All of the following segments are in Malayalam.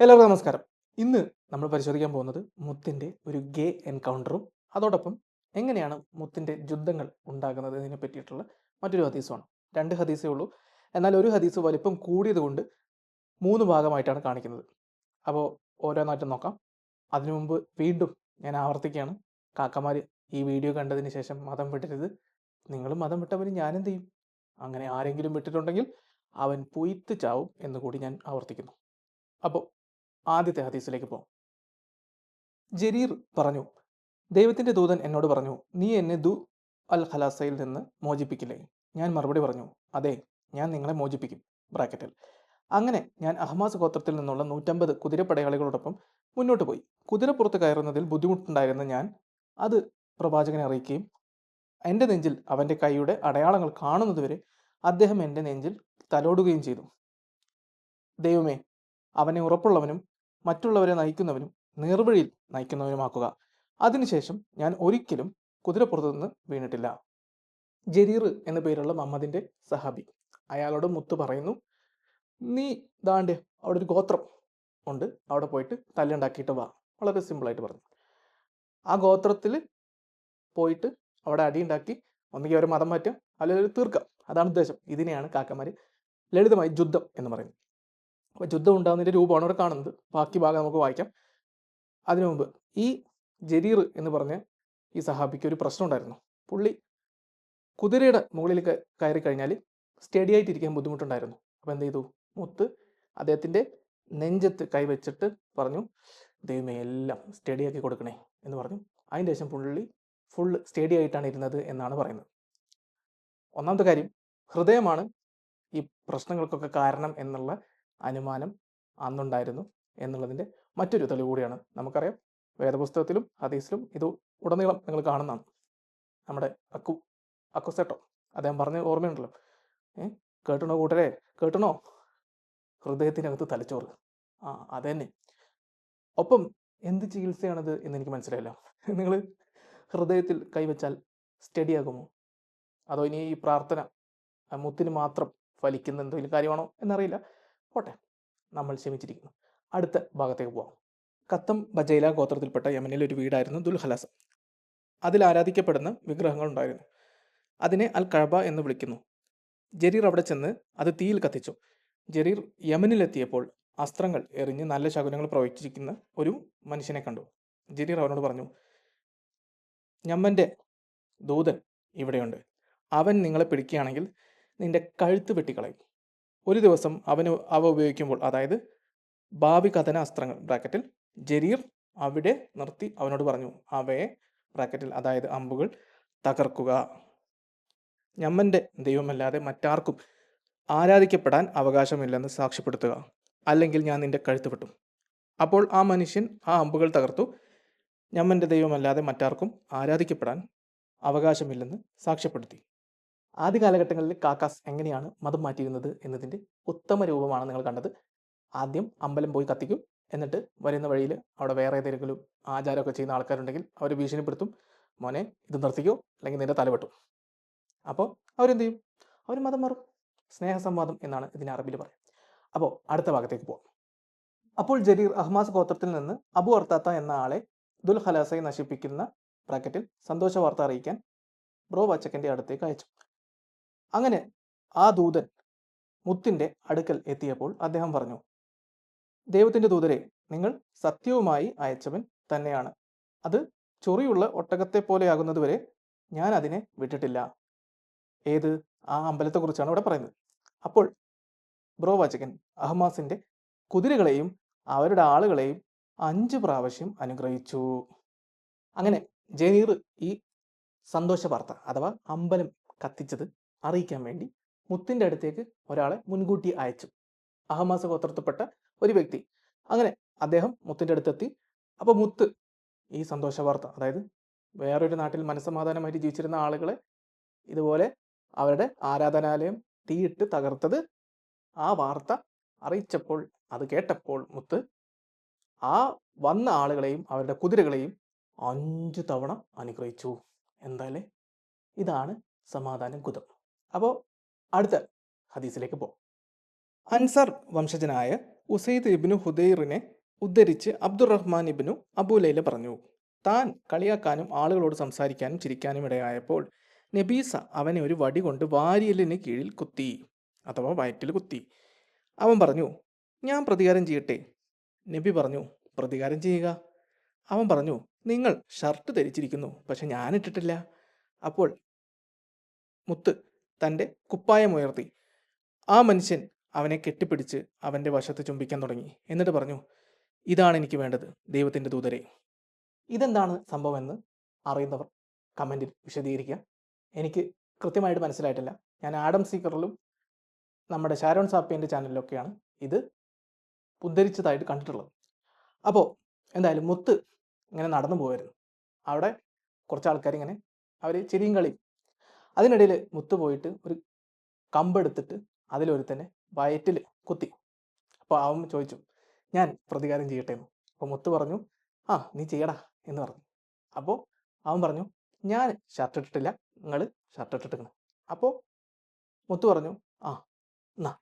എല്ലാവർക്കും നമസ്കാരം. ഇന്ന് നമ്മൾ പരിശോധിക്കാൻ പോകുന്നത് മുത്തിന്റെ ഒരു ഗേ എൻകൗണ്ടറും അതോടൊപ്പം എങ്ങനെയാണ് മുത്തിന്റെ യുദ്ധങ്ങൾ ഉണ്ടാകുന്നത് എന്നതിനെ പറ്റിയിട്ടുള്ള മറ്റൊരു ഹദീസുമാണ്. രണ്ട് ഹദീസേ ഉള്ളൂ. എന്നാൽ ഒരു ഹദീസ് വലിപ്പം കൂടിയതുകൊണ്ട് മൂന്ന് ഭാഗമായിട്ടാണ് കാണിക്കുന്നത്. അപ്പോൾ ഓരോന്നായിട്ട് നോക്കാം. അതിനു മുമ്പ് വീണ്ടും ഞാൻ ആവർത്തിക്കുകയാണ്. കാക്കമാർ ഈ വീഡിയോ കണ്ടതിന് ശേഷം മതം വിടരുത്. നിങ്ങൾ മതം വിട്ടവന് ഞാനെന്ത് ചെയ്യും? അങ്ങനെ ആരെങ്കിലും വിട്ടിട്ടുണ്ടെങ്കിൽ അവൻ പൊയ്ത്ത് ചാവും എന്ന് കൂടി ഞാൻ ആവർത്തിക്കുന്നു. അപ്പോൾ ആദ്യത്തെ ഹദീസിലേക്ക് പോകാം. ജരീർ പറഞ്ഞു ദൈവത്തിന്റെ ദൂതൻ എന്നോട് പറഞ്ഞു നീ എന്നെ ദു അൽ ഖലാസയിൽ നിന്ന് മോചിപ്പിക്കില്ലേ? ഞാൻ മറുപടി പറഞ്ഞു അതെ ഞാൻ നിങ്ങളെ മോചിപ്പിക്കും. ബ്രാക്കറ്റിൽ. അങ്ങനെ ഞാൻ അഹ്മാസ് ഗോത്രത്തിൽ നിന്നുള്ള നൂറ്റമ്പത് കുതിരപ്പടയാളികളോടൊപ്പം മുന്നോട്ട് പോയി. കുതിരപ്പുറത്ത് കയറുന്നതിൽ ബുദ്ധിമുട്ടുണ്ടായിരുന്ന ഞാൻ അത് പ്രവാചകനെ അറിയിക്കുകയും എന്റെ നെഞ്ചിൽ അവന്റെ കൈയുടെ അടയാളങ്ങൾ കാണുന്നതുവരെ അദ്ദേഹം എന്റെ നെഞ്ചിൽ തലോടുകയും ചെയ്തു. ദൈവമേ അവനെ ഉറപ്പുള്ളവനും മറ്റുള്ളവരെ നയിക്കുന്നവനും നേർവഴിയിൽ നയിക്കുന്നവനുമാക്കുക. അതിനുശേഷം ഞാൻ ഒരിക്കലും കുതിരപ്പുറത്തു നിന്ന് വീണിട്ടില്ല. ജരീർ എന്ന പേരുള്ള മമ്മദിന്റെ സഹാബി. അയാളോട് മുത്ത് പറയുന്നു നീ ദാണ്ട് അവിടെ ഒരു ഗോത്രം ഉണ്ട്. അവിടെ പോയിട്ട് തല്ലുണ്ടാക്കിയിട്ട് വാ. വളരെ സിമ്പിളായിട്ട് പറഞ്ഞു. ആ ഗോത്രത്തിൽ പോയിട്ട് അവിടെ അടിയുണ്ടാക്കി ഒന്നുകിൽ അവരെ മതം മാറ്റാം അല്ലെങ്കിൽ തീർക്കാം. അതാണ് ഉദ്ദേശം. ഇതിനെയാണ് കാക്കമാർ ലളിതമായി യുദ്ധം എന്ന് പറയുന്നത്. അപ്പോൾ യുദ്ധം ഉണ്ടാകുന്നതിന്റെ രൂപമാണ് അവിടെ കാണുന്നത്. ബാക്കി ഭാഗം നമുക്ക് വായിക്കാം. അതിനു മുമ്പ് ഈ ജരീർ എന്ന് പറഞ്ഞ ഈ സഹാബിക്ക് ഒരു പ്രശ്നം ഉണ്ടായിരുന്നു. പുള്ളി കുതിരയുടെ മുകളിൽ കയറി കഴിഞ്ഞാൽ സ്റ്റഡി ആയിട്ടിരിക്കാൻ ബുദ്ധിമുട്ടുണ്ടായിരുന്നു. അപ്പോൾ എന്ത് ചെയ്തു? മുത്ത് അദ്ദേഹത്തിന്റെ നെഞ്ചത്ത് കൈവച്ചിട്ട് പറഞ്ഞു ദൈവമേ എല്ലാം സ്റ്റഡി ആക്കി കൊടുക്കണേ എന്ന് പറഞ്ഞു. അതിന് ശേഷം പുള്ളി ഫുൾ സ്റ്റഡി ആയിട്ടാണ് ഇരുന്നത് എന്നാണ് പറയുന്നത്. ഒന്നാമത്തെ കാര്യം ഹൃദയമാണ് ഈ പ്രശ്നങ്ങൾക്കൊക്കെ കാരണം എന്നുള്ള അനുമാനം അന്നുണ്ടായിരുന്നു എന്നുള്ളതിന്റെ മറ്റൊരു തെളിവ് കൂടിയാണ്. നമുക്കറിയാം വേദപുസ്തകത്തിലും ഹദീസിലും ഇത് ഉടനീളം നിങ്ങൾ കാണുന്നതാണ്. നമ്മുടെ അക്കു അക്കുസെട്ടോ അദ്ദേഹം പറഞ്ഞ ഓർമ്മയുണ്ടല്ലോ. ഏ കേട്ടണോ കൂട്ടരെ? കേട്ടണോ? ഹൃദയത്തിനകത്ത് തലച്ചോറ്. ആ അതന്നെ. ഒപ്പം എന്ത് ചികിത്സയാണത് എന്ന് എനിക്ക് മനസ്സിലായില്ല. നിങ്ങൾ ഹൃദയത്തിൽ കൈവച്ചാൽ സ്റ്റഡി ആകുമോ അതോ ഇനി ഈ പ്രാർത്ഥന മുത്തിന് മാത്രം ഫലിക്കുന്ന എന്തെങ്കിലും കാര്യമാണോ എന്നറിയില്ല. പോട്ടെ. നമ്മൾ ക്ഷമിച്ചിരിക്കുന്നു. അടുത്ത ഭാഗത്തേക്ക് പോവാം. കത്തം ബജൈല ഗോത്രത്തിൽപ്പെട്ട യമനിൽ ഒരു വീടായിരുന്നു ദുൽഹലാസം അതിൽ ആരാധിക്കപ്പെടുന്ന വിഗ്രഹങ്ങൾ ഉണ്ടായിരുന്നു. അതിനെ അൽ കഴബ എന്ന് വിളിക്കുന്നു. ജരീർ അവിടെ ചെന്ന് അത് തീയിൽ കത്തിച്ചു. ജരീർ യമനിലെത്തിയപ്പോൾ അസ്ത്രങ്ങൾ എറിഞ്ഞ് നല്ല ശകുനങ്ങൾ പ്രവഹിച്ചിരിക്കുന്ന ഒരു മനുഷ്യനെ കണ്ടു. ജരീർ അവനോട് പറഞ്ഞു ഞമ്മന്റെ ദൂതൻ ഇവിടെയുണ്ട്. അവൻ നിങ്ങളെ പിടിക്കുകയാണെങ്കിൽ നിന്റെ കഴുത്ത് വെട്ടിക്കളയും. ഒരു ദിവസം അവന് അവ ഉപയോഗിക്കുമ്പോൾ അതായത് ഭാവി കഥന അസ്ത്രങ്ങൾ ബ്രാക്കറ്റിൽ ജരീർ അവിടെ നിർത്തി അവനോട് പറഞ്ഞു അവയെ ബ്രാക്കറ്റിൽ അതായത് അമ്പുകൾ തകർക്കുക. ഞമ്മന്റെ ദൈവമല്ലാതെ മറ്റാർക്കും ആരാധിക്കപ്പെടാൻ അവകാശമില്ലെന്ന് സാക്ഷ്യപ്പെടുത്തുക. അല്ലെങ്കിൽ ഞാൻ നിന്റെ കഴുത്ത് വെട്ടും. അപ്പോൾ ആ മനുഷ്യൻ ആ അമ്പുകൾ തകർത്തു. ഞമ്മന്റെ ദൈവമല്ലാതെ മറ്റാർക്കും ആരാധിക്കപ്പെടാൻ അവകാശമില്ലെന്ന് സാക്ഷ്യപ്പെടുത്തി. ആദ്യ കാലഘട്ടങ്ങളിൽ കാക്കാസ് എങ്ങനെയാണ് മതം മാറ്റിയിരുന്നത് എന്നതിന്റെ ഉത്തമ രൂപമാണ് നിങ്ങൾ കണ്ടത്. ആദ്യം അമ്പലം പോയി കത്തിക്കും. എന്നിട്ട് വരുന്ന വഴിയിൽ അവിടെ വേറെ ഏതെങ്കിലും ആചാരമൊക്കെ ചെയ്യുന്ന ആൾക്കാരുണ്ടെങ്കിൽ അവർ ഭീഷണിപ്പെടുത്തും. മോനെ ഇത് നിർത്തിക്കോ? അല്ലെങ്കിൽ നിന്റെ തല വെട്ടും. അപ്പോൾ അവരെന്ത് ചെയ്യും? അവർ മതം മാറും. സ്നേഹസംവാദം എന്നാണ് ഇതിനെ അറബിൽ പറയുക. അപ്പോൾ അടുത്ത ഭാഗത്തേക്ക് പോകാം അപ്പോൾ ജരീർ അഹ്മാസ് ഗോത്രത്തിൽ നിന്ന് അബു അർത്താത്ത എന്ന ആളെ ദുൽ ഹലാസയെ നശിപ്പിക്കുന്ന ബ്രാക്കറ്റിൽ സന്തോഷ വാർത്ത അറിയിക്കാൻ ബ്രോ വച്ചക്കന്റെ അടുത്തേക്ക് അയച്ചു. അങ്ങനെ ആ ദൂതൻ മുത്തിന്റെ അടുക്കൽ എത്തിയപ്പോൾ അദ്ദേഹം പറഞ്ഞു ദൈവത്തിന്റെ ദൂതരെ നിങ്ങൾ സത്യവുമായി അയച്ചവൻ തന്നെയാണ്. അത് ചൊറിയുള്ള ഒട്ടകത്തെ പോലെയാകുന്നതുവരെ ഞാൻ അതിനെ വിട്ടിട്ടില്ല. ഏത്? ആ അമ്പലത്തെക്കുറിച്ചാണ് ഇവിടെ പറയുന്നത്. അപ്പോൾ ബ്രോ വാചകൻ അഹ്മാസിന്റെ കുതിരകളെയും അവരുടെ ആളുകളെയും അഞ്ച് പ്രാവശ്യം അനുഗ്രഹിച്ചു. അങ്ങനെ ജനീർ ഈ സന്തോഷ വാർത്ത അഥവാ അമ്പലം കത്തിച്ചത് അറിയിക്കാൻ വേണ്ടി മുത്തിന്റെ അടുത്തേക്ക് ഒരാളെ മുൻകൂട്ടി അയച്ചു. അഹമാസ ഗോത്രത്തിൽപ്പെട്ട ഒരു വ്യക്തി. അങ്ങനെ അദ്ദേഹം മുത്തിന്റെ അടുത്തെത്തി. അപ്പോൾ മുത്ത് ഈ സന്തോഷ വാർത്ത അതായത് വേറൊരു നാട്ടിൽ മനസ്സമാധാനമായിട്ട് ജീവിച്ചിരുന്ന ആളുകളെ ഇതുപോലെ അവരുടെ ആരാധനാലയം തീയിട്ട് തകർത്തത് ആ വാർത്ത അറിയിച്ചപ്പോൾ അത് കേട്ടപ്പോൾ മുത്ത് ആ വന്ന ആളുകളെയും അവരുടെ കുതിരകളെയും അഞ്ചു തവണ അനുഗ്രഹിച്ചു. എന്തായാലേ ഇതാണ് സമാധാനം കുതം. അപ്പോൾ അടുത്ത ഹദീസിലേക്ക് പോകാം. അൻസർ വംശജനായ ഉസൈദ് ഇബിനു ഹുദൈറിനെ ഉദ്ധരിച്ച് അബ്ദുറഹ്മാൻ ഇബിനു അബുലൈല പറഞ്ഞു താൻ കളിയാക്കാനും ആളുകളോട് സംസാരിക്കാനും ചിരിക്കാനും ഇടയായപ്പോൾ നബീസ അവനെ ഒരു വടി കൊണ്ട് വാരിയലിന് കീഴിൽ കുത്തി അഥവാ വയറ്റിൽ കുത്തി. അവൻ പറഞ്ഞു ഞാൻ പ്രതികാരം ചെയ്യട്ടെ? നബി പറഞ്ഞു പ്രതികാരം ചെയ്യുക. അവൻ പറഞ്ഞു നിങ്ങൾ ഷർട്ട് ധരിച്ചിരിക്കുന്നു പക്ഷെ ഞാൻ ഇട്ടിട്ടില്ല. അപ്പോൾ മുത്ത് തന്റെ കുപ്പായമുയർത്തി ആ മനുഷ്യൻ അവനെ കെട്ടിപ്പിടിച്ച് അവന്റെ വശത്ത് ചുംബിക്കാൻ തുടങ്ങി. എന്നിട്ട് പറഞ്ഞു ഇതാണ് എനിക്ക് വേണ്ടത് ദൈവത്തിന്റെ ദൂതരെ. ഇതെന്താണ് സംഭവം എന്ന് അറിയുന്നവർ കമന്റിൽ വിശദീകരിക്കുക. എനിക്ക് കൃത്യമായിട്ട് മനസ്സിലായിട്ടില്ല. ഞാൻ ആഡം സീക്കറിലും നമ്മുടെ ഷാരോൺ സാപ്പിയന്റെ ചാനലിലൊക്കെയാണ് ഇത് ഉദ്ധരിച്ചതായിട്ട് കണ്ടിട്ടുള്ളത്. അപ്പോൾ എന്തായാലും മുത്ത് ഇങ്ങനെ നടന്നു പോകായിരുന്നു അവിടെ കുറച്ച് ആൾക്കാർ ഇങ്ങനെ അവർ ചിരിയും കളിയും അതിനിടയിൽ മുത്തുപോയിട്ട് ഒരു കമ്പെടുത്തിട്ട് അതിലൊരുത്തനെ വയറ്റിൽ കുത്തി. അപ്പോൾ അവൻ ചോദിച്ചു ഞാൻ പ്രതികാരം ചെയ്യട്ടെ എന്ന്. അപ്പോൾ മുത്തു പറഞ്ഞു ആ നീ ചെയ്യടാ എന്ന് പറഞ്ഞു. അപ്പോൾ അവൻ പറഞ്ഞു ഞാൻ ഷർട്ട് ഇട്ടിട്ടില്ല നിങ്ങൾ ഷർട്ട് ഇട്ടിട്ടിരിക്കണം. അപ്പോൾ മുത്തു പറഞ്ഞു ആ എന്നാ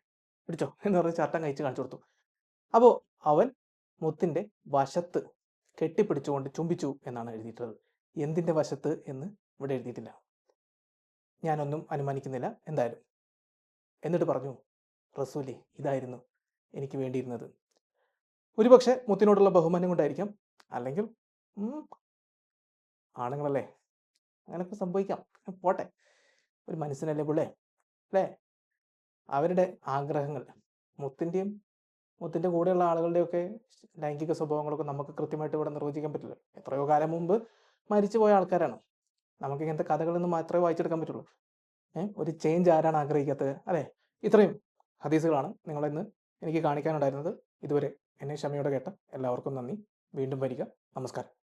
പിടിച്ചോ എന്ന് പറഞ്ഞ് ഷർട്ടം കഴിച്ച് കാണിച്ചു കൊടുത്തു. അപ്പോൾ അവൻ മുത്തിന്റെ വശത്ത് കെട്ടിപ്പിടിച്ചുകൊണ്ട് ചുംബിച്ചു എന്നാണ് എഴുതിയിട്ടുള്ളത്. എന്തിന്റെ വശത്ത് എന്ന് ഇവിടെ എഴുതിയിട്ടില്ല. ഞാനൊന്നും അനുമാനിക്കുന്നില്ല. എന്തായാലും. എന്നിട്ട് പറഞ്ഞു റസൂലി ഇതായിരുന്നു എനിക്ക് വേണ്ടിയിരുന്നത്. ഒരുപക്ഷെ മുത്തിനോടുള്ള ബഹുമാനം കൊണ്ടായിരിക്കാം. അല്ലെങ്കിൽ ആണുങ്ങളല്ലേ? അങ്ങനെയൊക്കെ സംഭവിക്കാം. പോട്ടെ. ഒരു മനസ്സിനല്ലേ പുള്ളേ? അല്ലേ? അവരുടെ ആഗ്രഹങ്ങൾ മുത്തിന്റെയും മുത്തിന്റെ കൂടെയുള്ള ആളുകളുടെയൊക്കെ ലൈംഗിക സ്വഭാവങ്ങളൊക്കെ നമുക്ക് കൃത്യമായിട്ട് ഇവിടെ നിർവചിക്കാൻ പറ്റില്ല. എത്രയോ കാലം മുമ്പ് മരിച്ചു പോയ ആൾക്കാരാണ്. നമുക്ക് ഇങ്ങനത്തെ കഥകളിൽ നിന്ന് മാത്രമേ വായിച്ചെടുക്കാൻ പറ്റുള്ളൂ. ഏഹ് ഒരു ചേഞ്ച് ആരാണ് ആഗ്രഹിക്കാത്തത് അല്ലേ? ഇത്രയും ഹദീസുകളാണ് നിങ്ങളിന്ന് എനിക്ക് കാണിക്കാനുണ്ടായിരുന്നത്. ഇതുവരെ എന്നെ ക്ഷമയോടെ കേട്ട എല്ലാവർക്കും നന്ദി. വീണ്ടും വരിക. നമസ്കാരം.